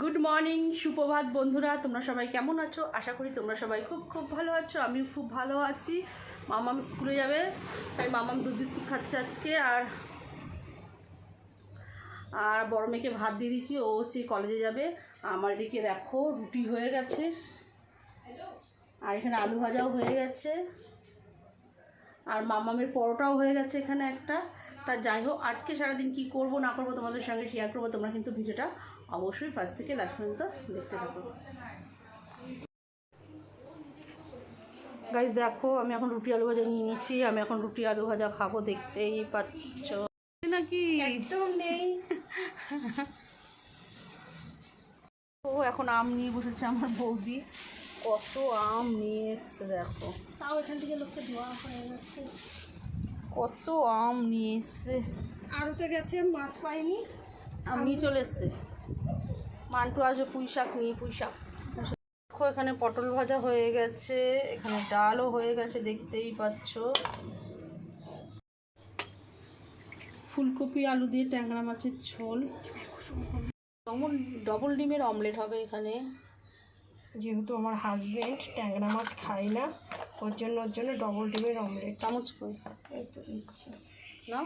Good morning সুপ্রভাত বন্ধুরা। তোমরা সবাই কেমন আছো? আশা করি তোমরা সবাই খুব খুব ভালো আছো, আমিও খুব ভালো আছি। মামাম স্কুলে যাবে, তাই মামাম দুধ বিস্কুট খাচ্ছে আজকে। আর আর বড় মেয়েকে ভাত দিয়ে দিচ্ছি ও হচ্ছে কলেজে যাবে। আমার এদিকে দেখো, রুটি হয়ে গেছে। আর এখানে আলু ভাজাও হয়ে গেছে। আর মামামের পরোটাও হয়ে গেছে এখানে একটা। তা যাই হোক, আজকে সারাদিন কি করব না করব তোমাদের সঙ্গে শেয়ার করব, তোমরা কিন্তু ভিডিওটা অবশ্যই ফার্স্ট থেকে লাস্ট পর্যন্ত দেখতে থাকো। গাইজ দেখো আমি এখন রুটি আলু ভাজা নিয়ে নিয়েছি আমি এখন রুটি আলু ভাজা খাব দেখতেই পাচ্ছ। নাকি? একদম নেই। ও এখন আম নিয়ে বসেছে আমার বৌদি। কত আম নিয়ে এসছে দেখো। তাও এখান থেকে লোককে ধোয়া হয়ে যাচ্ছে কত আম নিয়ে এসছে। আড়তে গেছে মাছ পাইনি। আমি চলে এসছে। মান্টু আসবে পুঁই শাক নিয়ে পুঁই শাক দেখো এখানে পটল ভাজা হয়ে গেছে। এখানে ডালও হয়ে গেছে দেখতেই পাচ্ছ। ফুলকপি আলু দিয়ে ট্যাংরা মাছের ঝোল। ডবল ডবল ডিমের অমলেট হবে এখানে। যেহেতু আমার হাজবেন্ড ট্যাংরা মাছ খায় না ওর জন্য ওর জন্য ডবল ডিমের অমলেট চামচ কই? এই তো দিচ্ছি। না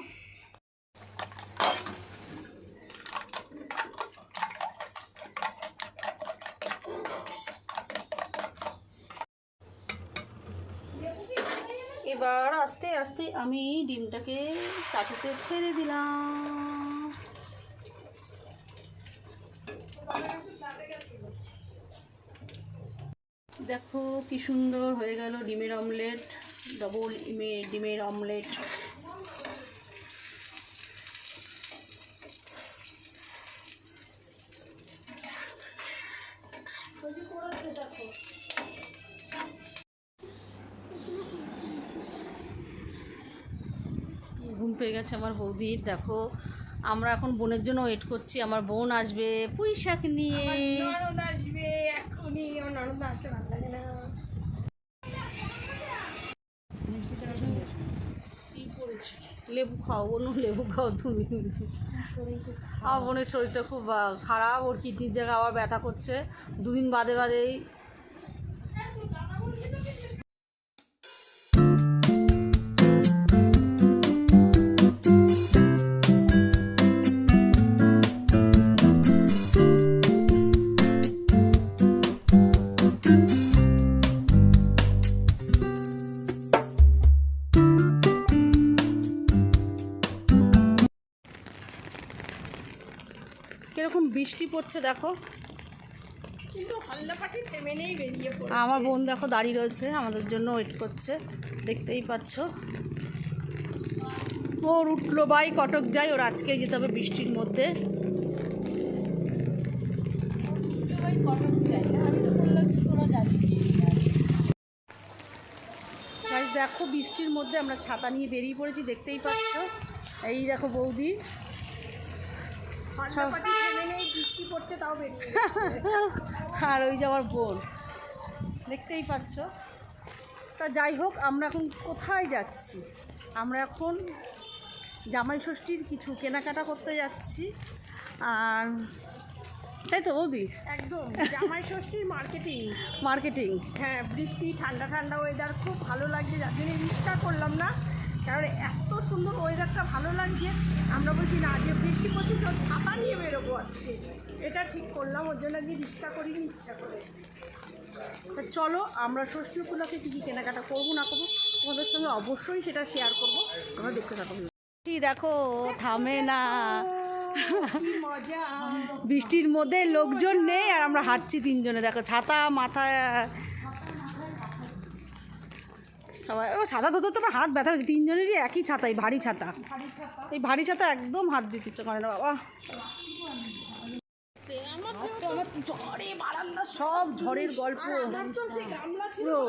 এবার আস্তে আস্তে আমি ডিমটাকে চাটিতে ছেড়ে দিলাম। দেখো কি সুন্দর হয়ে গেল ডিমের অমলেট ডবল ডিমের অমলেট। পেয়ে গেছে আমার বৌদির দেখো আমরা এখন বোনের জন্য ওয়েট করছি আমার বোন আসবে পুঁই শাক নিয়ে আসবে এখনই আমার ননদ আসতে ভালো লাগে না। লেবু খাও লেবু খাও তুমি। আমার বোনের শরীরটা খুব খারাপ ওর কিডনির জায়গায় আবার ব্যথা করছে। দুদিন বাদে বাদেই কীরকম বৃষ্টি পড়ছে দেখো। আমার বোন দেখো দাঁড়িয়ে রয়েছে আমাদের জন্য ওয়েট করছে। দেখতেই পাচ্ছ। ওর উঠল বাই কটক যাই ওর আজকেই যেতে হবে বৃষ্টির মধ্যে। দেখো বৃষ্টির মধ্যে আমরা ছাতা নিয়ে বেরিয়ে পড়েছি দেখতেই পাচ্ছ। এই দেখো বৌদি হাল্লা পাটি থেমে নেই বৃষ্টি পড়ছে তাও বেরিয়ে গেছে। আর ওই যে আমার বোন। দেখতেই পাচ্ছ? তা যাই হোক আমরা এখন কোথায় যাচ্ছি? আমরা এখন জামাই ষষ্ঠীর কিছু কেনাকাটা করতে যাচ্ছি। আর তাই তো বৌদি? একদম জামাই ষষ্ঠীর মার্কেটিং মার্কেটিং হ্যাঁ বৃষ্টি ঠান্ডা ঠান্ডা ওয়েদার খুব ভালো লাগছে যার জন্য করলাম না। কারণ এত সুন্দর ওয়েদারটা ভালো লাগছে। আমরা বলছি না যে বৃষ্টি পড়ছে চল ছাতা নিয়ে বেরোবো আজকে। এটা ঠিক করলাম ওর জন্য আজকে রিক্সা করিনি ইচ্ছা করে। তা চলো আমরা ষষ্ঠী উপলক্ষে কী কী কেনাকাটা করব না করব তোমাদের সঙ্গে অবশ্যই সেটা শেয়ার করব। তোমরা দেখতে থাকো। কি দেখো থামে না। মজা। বৃষ্টির মধ্যে লোকজন নেই আর আমরা হাঁটছি তিনজনে। দেখো ছাতা মাথায় সবাই ও ছাতা ধরতে তোমার হাত ব্যথা হয়েছে। তিনজনেরই একই ছাতা এই ভারী ছাতা। এই ভারী ছাতা একদম হাত দিতে ইচ্ছা করে না বাবা। ঝড়ে বারান্দা সব ঝড়ের গল্প। পুরো।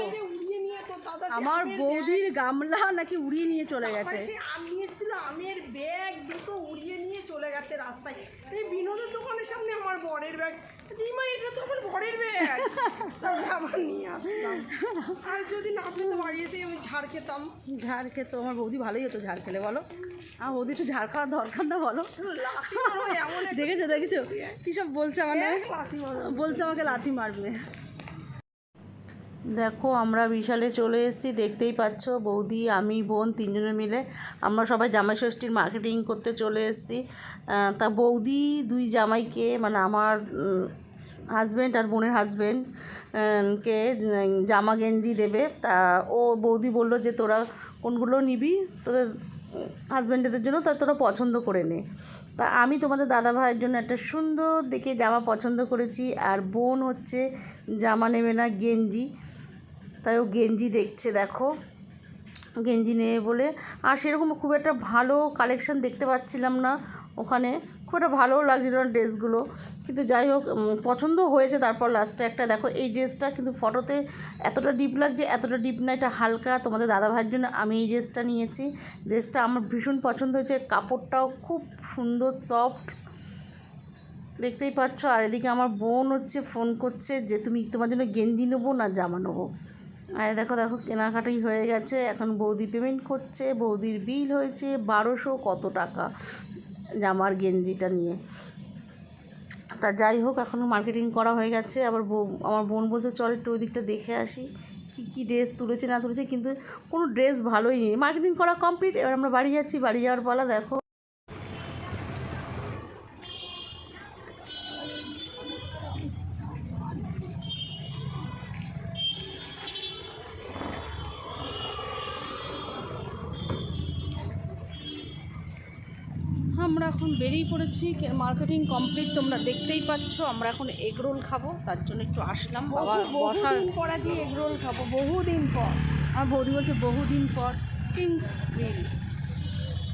আমার বৌদির গামলা নাকি উড়িয়ে নিয়ে চলে গেছে। আম এসেছিল আমের ব্যাগ দুটো উড়িয়ে নিয়ে চলে গেছে রাস্তায়। এই বিনোদের দোকানের সামনে আমার বরের ব্যাগ জিমা এটা তো আমার বরের ব্যাগ তারপরে আবার নিয়ে আসলাম। আর যদি না পেতে বাড়ি এসে আমি ঝাড় খেতাম। ঝাড় খেতো আমার বৌদি ভালোই হতো ঝাড় খেলে বলো। আমার বৌদি একটু ঝাড় খাওয়ার দরকার না বলো। দেখেছ দেখেছ? কী সব বলছে আমার বলছে আমাকে লাথি মারবে। দেখো, আমরা বিশালে চলে এসেছি, দেখতেই পাচ্ছ। বৌদি, আমি, বোন তিনজনে মিলে আমরা সবাই জামাই ষষ্ঠীর মার্কেটিং করতে চলে এসেছি। তা বৌদি, দুই জামাইকে মানে আমার হাজব্যান্ড আর বোনের হাজব্যান্ড কে জামা গেঞ্জি দেবে। তা ও, বৌদি বলল যে, তোরা কোনগুলো নিবি? তোদের হাজব্যান্ডেদের জন্য, তা তোরা পছন্দ করে নে। তা আমি তোমাদের দাদা ভাইয়ের জন্য একটা সুন্দর দেখে জামা পছন্দ করেছি। আর বোন হচ্ছে, জামা নেবে না, গেঞ্জি। তাই ও গেঞ্জি দেখছে, দেখো। গেঞ্জি নেবে বলে। আর সেরকম খুব একটা ভালো কালেকশন দেখতে পাচ্ছিলাম না ওখানে। খুব একটা ভালোও লাগছিল না ড্রেসগুলো। কিন্তু যাই হোক পছন্দ হয়েছে তারপর লাস্টে একটা। দেখো, এই ড্রেসটা কিন্তু ফটোতে এতটা ডিপ লাগছে, এতটা ডিপ না, এটা হালকা। তোমাদের দাদা ভাইয়ের জন্য আমি এই ড্রেসটা নিয়েছি। ড্রেসটা আমার ভীষণ পছন্দ হয়েছে। কাপড়টাও খুব সুন্দর সফট দেখতেই পাচ্ছ। আর এদিকে আমার বোন হচ্ছে ফোন করছে যে, তুমি তোমার জন্য গেঞ্জি নেব না জামা নেব? আর দেখো দেখো কেনাকাটি হয়ে গেছে। এখন বৌদি পেমেন্ট করছে, বৌদির বিল হয়েছে বারোশো কত টাকা জামার গেঞ্জিটা নিয়ে। তা যাই হোক, এখন মার্কেটিং করা হয়ে গেছে। আবার আমার বোন বলছে, চল একটু ওই দিকটা দেখে আসি, কী কী ড্রেস তুলেছে না তুলেছে। কিন্তু কোনো ড্রেস ভালোই নেই। মার্কেটিং করা কমপ্লিট এবার আমরা বাড়ি যাচ্ছি। বাড়ি যাওয়ার পালা দেখো। এখন বেরিয়ে পড়েছি। মার্কেটিং কমপ্লিট তোমরা দেখতেই পাচ্ছ। আমরা এখন এগরোল খাব। তার জন্য একটু আসলাম। বাবা বসার পর আজকে এগ রোল খাব। বহুদিন পর। আমার বৌদি বলছে বহুদিন পর। কিংস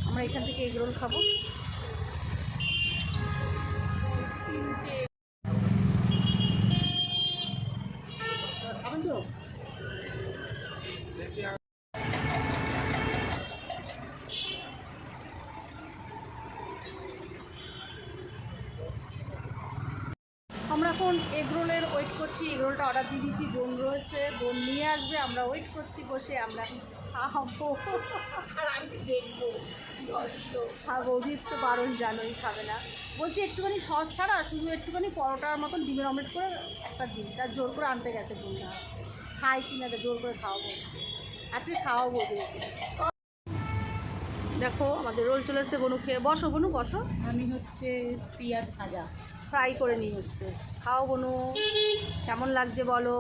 আমরা এখান থেকে এগরোল খাব। আমরা এখন এগ রোলের ওয়েট করছি। এগ রোলটা অর্ডার দিয়ে দিয়েছি বোন রয়েছে বোন নিয়ে আসবে আমরা ওয়েট করছি বসে আমরা খাব। আর আমি দেখব? দর্শক আর তো বারণ জানোই খাবে না। বলছি একটুখানি সস ছাড়া শুধু একটুখানি পরোটার মতন ডিমের অমলেট করে একটা দিন তার জোর করে আনতে গেছে বোনটা খাই কিনা জোর করে খাওয়াবো। আজকে খাওয়াবো দেখো আমাদের রোল চলে এসছে বনু খেয়ে। বসো বনু বসো। আমি হচ্ছে পিঁয়াজ ভাজা। ফ্রাই করে নিয়ে এসছে। খাও বনু কেমন লাগছে বলো?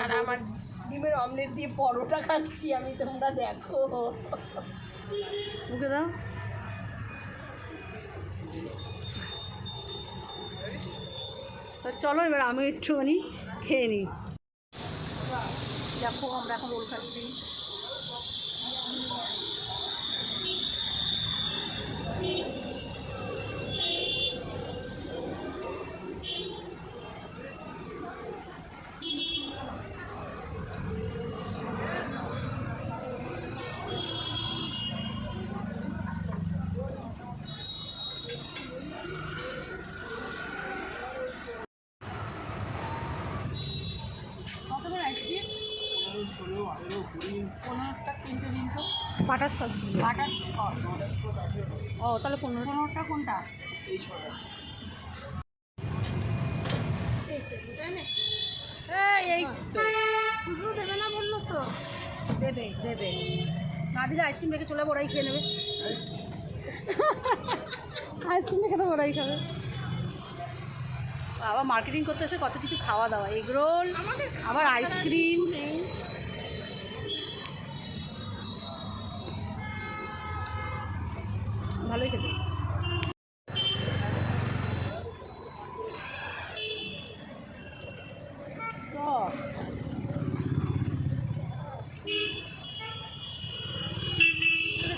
আর আমার ডিমের অমলেট দিয়ে পরোটা খাচ্ছি আমি তোমরা দেখো। মুখে দাও। চলো এবার আমি একটুখানি খেয়ে নিই। দেখো আমরা এখন রোল খাচ্ছি পনেরোটা তিনটে দিন তো। ও তাহলে পনেরো পনেরোটা কোনটা? এই খুচরো দেবে না বলল তো? দেবে দেবে। না দিলে আইসক্রিম রেখে চলে বড়াই খেয়ে নেবে। আইসক্রিম রেখে তো বড়াই খাবে। আবার মার্কেটিং করতে এসে কত কিছু খাওয়া দাওয়া। এগরোল আবার আইসক্রিম। ভালোই খেতে।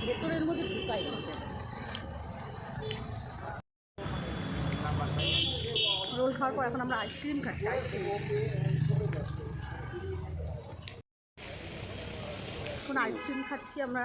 ভেতরের মধ্যে ঢুকাই। রোল খাওয়ার পর এখন আমরা আইসক্রিম খাচ্ছি আইসক্রিম আইসক্রিম খাচ্ছি আমরা।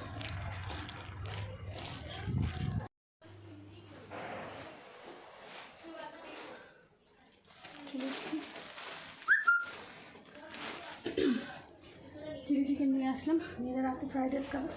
চিলি চিকেন নিয়ে আসলাম। মেয়েরা রাতে ফ্রাইড রাইস খাবে।